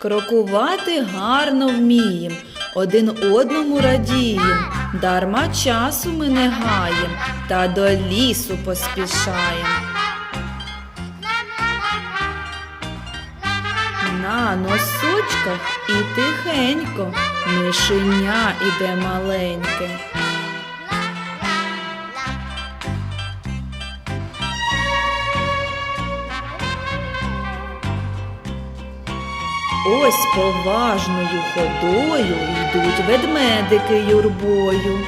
крокувати гарно вмієм, один одному радієм, дарма часу ми не гаєм, та до лісу поспішаєм. На носочках і тихенько, мишеня іде маленьке. Ось поважною ходою йдуть ведмедики юрбою.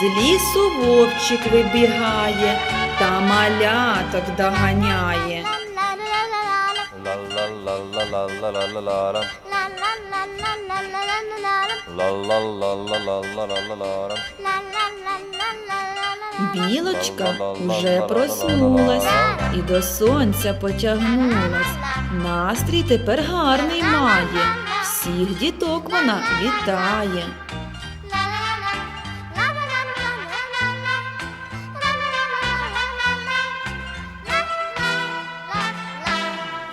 З лісу вовчик вибігає та маляток доганяє. Білочка уже проснулась і до сонця потягнулась. Настрій тепер гарний має. Всіх діток вона вітає.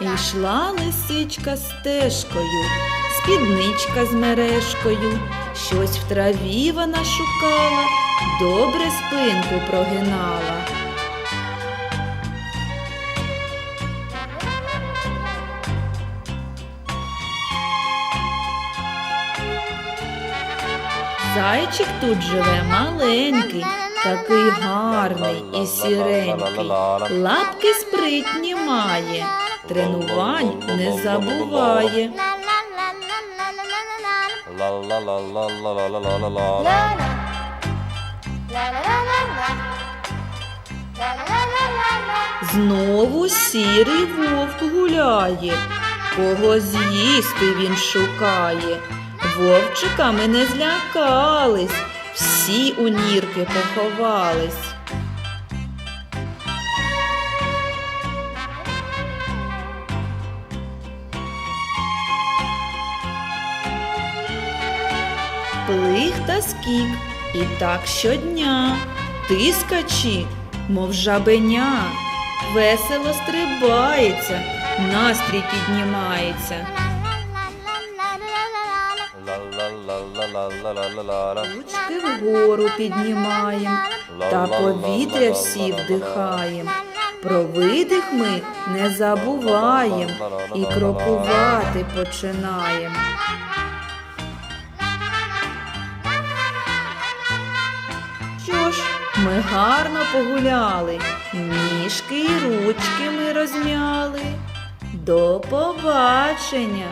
І йшла лисичка стежкою, спідничка з мережкою, щось в траві вона шукала, добре спинку прогинала. Зайчик тут живе маленький, такий гарний і сіренький. Лапки спритні має, тренувань не забуває. La la la la la la la la la la. Знову сірий вовк гуляє, кого з'їсти він шукає. Вовчиками не злякались, всі у нірки поховались. Плих та скік. І так щодня ти скачі, мов жабеня, весело стрибається, настрій піднімається. Ручки вгору піднімаєм та повітря всі вдихаєм. Про видих ми не забуваєм і крокувати починаємо. Ми гарно погуляли, ніжки і ручки ми розмяли. До побачення!